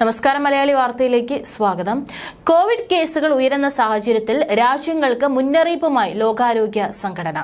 നമസ്കാരം മലയാളി വാർത്തയിലേക്ക് സ്വാഗതം. കോവിഡ് കേസുകൾ ഉയരുന്ന സാഹചര്യത്തിൽ രാജ്യങ്ങൾക്ക് മുന്നറിയിപ്പുമായി ലോകാരോഗ്യ സംഘടന.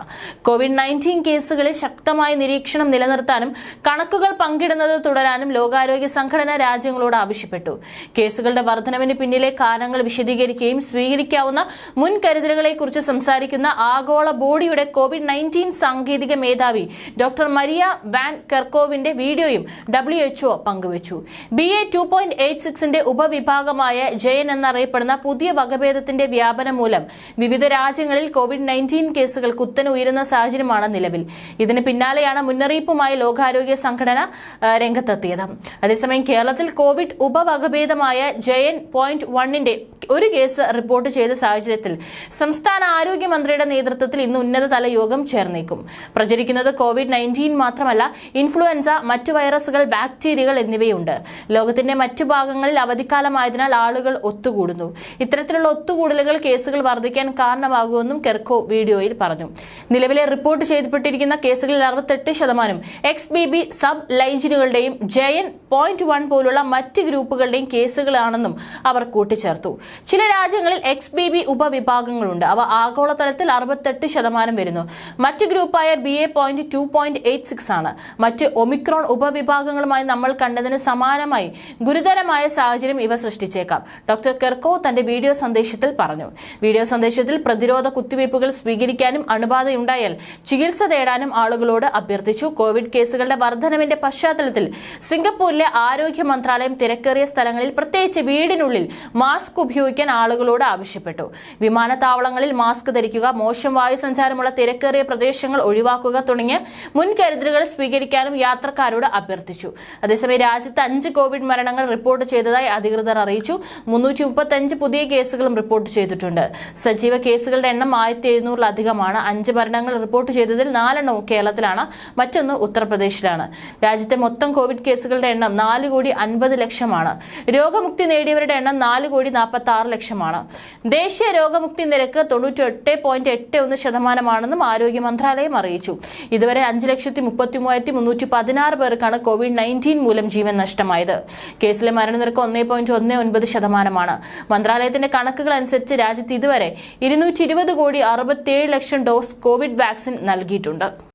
കോവിഡ് നയന്റീൻ കേസുകളിൽ ശക്തമായ നിരീക്ഷണം നിലനിർത്താനും കണക്കുകൾ പങ്കിടുന്നത് തുടരാനും ലോകാരോഗ്യ സംഘടന രാജ്യങ്ങളോട് ആവശ്യപ്പെട്ടു. കേസുകളുടെ വർധനവിന് പിന്നിലെ കാരണങ്ങൾ വിശദീകരിക്കുകയും സ്വീകരിക്കാവുന്ന മുൻകരുതലുകളെക്കുറിച്ച് സംസാരിക്കുന്ന ആഗോള ബോഡിയുടെ കോവിഡ് നയന്റീൻ സാങ്കേതിക മേധാവി ഡോക്ടർ മരിയ വാൻ കെർക്കോവിന്റെ വീഡിയോയും ഡബ്ല്യു എച്ച്ഒ പങ്കുവച്ചു. ബി എ ടു എയ്റ്റ് സിക്സിന്റെ ഉപവിഭാഗമായ ജയൻ എന്നറിയപ്പെടുന്ന പുതിയ വകഭേദത്തിന്റെ വ്യാപനം മൂലം വിവിധ രാജ്യങ്ങളിൽ കോവിഡ് നയന്റീൻ കേസുകൾ കുത്തനെ ഉയരുന്ന സാഹചര്യമാണ് നിലവിൽ. ഇതിന് പിന്നാലെയാണ് മുന്നറിയിപ്പുമായി ലോകാരോഗ്യ സംഘടന രംഗത്തെത്തിയത്. അതേസമയം കേരളത്തിൽ കോവിഡ് ഉപവകഭേദമായ ജയൻ പോയിന്റ് വണ്ണിന്റെ ഒരു കേസ് റിപ്പോർട്ട് ചെയ്ത സാഹചര്യത്തിൽ സംസ്ഥാന ആരോഗ്യമന്ത്രിയുടെ നേതൃത്വത്തിൽ ഇന്ന് ഉന്നതതല യോഗം ചേർന്നേക്കും. പ്രചരിക്കുന്നത് കോവിഡ് നയന്റീൻ മാത്രമല്ല ഇൻഫ്ലുവൻസ മറ്റു വൈറസുകൾ ബാക്ടീരിയകൾ എന്നിവയുണ്ട്. ലോകത്തിന്റെ മറ്റു ഭാഗങ്ങളിൽ അവധിക്കാലമായതിനാൽ ആളുകൾ ഒത്തുകൂടുന്നു. ഇത്തരത്തിലുള്ള ഒത്തുകൂടലുകൾ കേസുകൾ വർദ്ധിക്കാൻ കാരണമാകുമെന്നും കെർക്കോ വീഡിയോയിൽ പറഞ്ഞു. നിലവിലെ റിപ്പോർട്ട് ചെയ്യപ്പെട്ടിരിക്കുന്ന കേസുകളിൽ അറുപത്തെട്ട് ശതമാനം എക്സ് ബി ബി സബ് ലൈൻജിനുകളുടെയും ജയൻ പോയിന്റ് വൺ പോലുള്ള മറ്റ് ഗ്രൂപ്പുകളുടെയും കേസുകളാണെന്നും അവർ കൂട്ടിച്ചേർത്തു. ചില രാജ്യങ്ങളിൽ എക്സ് ബി ബി ഉപവിഭാഗങ്ങളുണ്ട്. അവ ആഗോളതലത്തിൽ അറുപത്തെട്ട് ശതമാനം വരുന്നു. മറ്റ് ഗ്രൂപ്പായ B A point two point eight six ആണ്. മറ്റ് ഒമിക്രോൺ ഉപവിഭാഗങ്ങളുമായി നമ്മൾ കണ്ടതിന് സമാനമായി ഗുരുതരമായ സാഹചര്യം ഇവ സൃഷ്ടിച്ചേക്കാം. ഡോക്ടർ കെർക്കോ തന്റെ വീഡിയോ സന്ദേശത്തിൽ പറഞ്ഞു. വീഡിയോ സന്ദേശത്തിൽ പ്രതിരോധ കുത്തിവയ്പ്പുകൾ സ്വീകരിക്കാനും അണുബാധയുണ്ടായാൽ ചികിത്സ തേടാനും ആളുകളോട് അഭ്യർത്ഥിച്ചു. കോവിഡ് കേസുകളുടെ വർധനവിന്റെ പശ്ചാത്തലത്തിൽ സിംഗപ്പൂരിലെ ആരോഗ്യ മന്ത്രാലയം തിരക്കേറിയ സ്ഥലങ്ങളിൽ പ്രത്യേകിച്ച് വീടിനുള്ളിൽ മാസ്ക് ഉപയോഗിക്കാൻ ആളുകളോട് ആവശ്യപ്പെട്ടു. വിമാനത്താവളങ്ങളിൽ മാസ്ക് ധരിക്കുക മോശം വായു സഞ്ചാരമുള്ള തിരക്കേറിയ പ്രദേശങ്ങൾ ഒഴിവാക്കുക തുടങ്ങിയ മുൻകരുതലുകൾ സ്വീകരിക്കാനും യാത്രക്കാരോട് അഭ്യർത്ഥിച്ചു. അതേസമയം രാജ്യത്ത് അഞ്ച് കോവിഡ് മരണങ്ങൾ റിപ്പോർട്ട് ചെയ്തതായി അധികൃതർ അറിയിച്ചു. മുന്നൂറ്റി മുപ്പത്തഞ്ച് പുതിയ കേസുകളും റിപ്പോർട്ട് ചെയ്തിട്ടുണ്ട്. സജീവ കേസുകളുടെ എണ്ണം ആയിരത്തി എഴുന്നൂറിലധികമാണ് അഞ്ച് മരണങ്ങൾ റിപ്പോർട്ട് ചെയ്തതിൽ നാലെണ്ണവും കേരളത്തിലാണ് മറ്റൊന്ന് ഉത്തർപ്രദേശിലാണ്. രാജ്യത്തെ മൊത്തം കോവിഡ് കേസുകളുടെ എണ്ണം നാല് കോടി അൻപത് ലക്ഷമാണ്. രോഗമുക്തി നേടിയവരുടെ എണ്ണം നാല് കോടി നാൽപ്പത്തി ആറ് ലക്ഷമാണ്. ദേശീയ രോഗമുക്തി നിരക്ക് തൊണ്ണൂറ്റി പോയിന്റ് എട്ട് ഒന്ന് ശതമാനമാണെന്നും ആരോഗ്യ മന്ത്രാലയം അറിയിച്ചു. ഇതുവരെ അഞ്ച് ലക്ഷത്തി മുപ്പത്തി മൂവായിരത്തി മുന്നൂറ്റി പതിനാറ് പേർക്കാണ് കോവിഡ് നയന്റീൻ മൂലം ജീവൻ നഷ്ടമായത്. കേസിലെ മരണനിരക്ക് ഒന്നേ പോയിന്റ് ഒന്ന് ഒൻപത് ശതമാനമാണ്. മന്ത്രാലയത്തിന്റെ കണക്കുകൾ അനുസരിച്ച് രാജ്യത്ത് ഇതുവരെ ഇരുന്നൂറ്റി ഇരുപത് കോടി അറുപത്തിയേഴ് ലക്ഷം ഡോസ് കോവിഡ് വാക്സിൻ നൽകിയിട്ടുണ്ട്.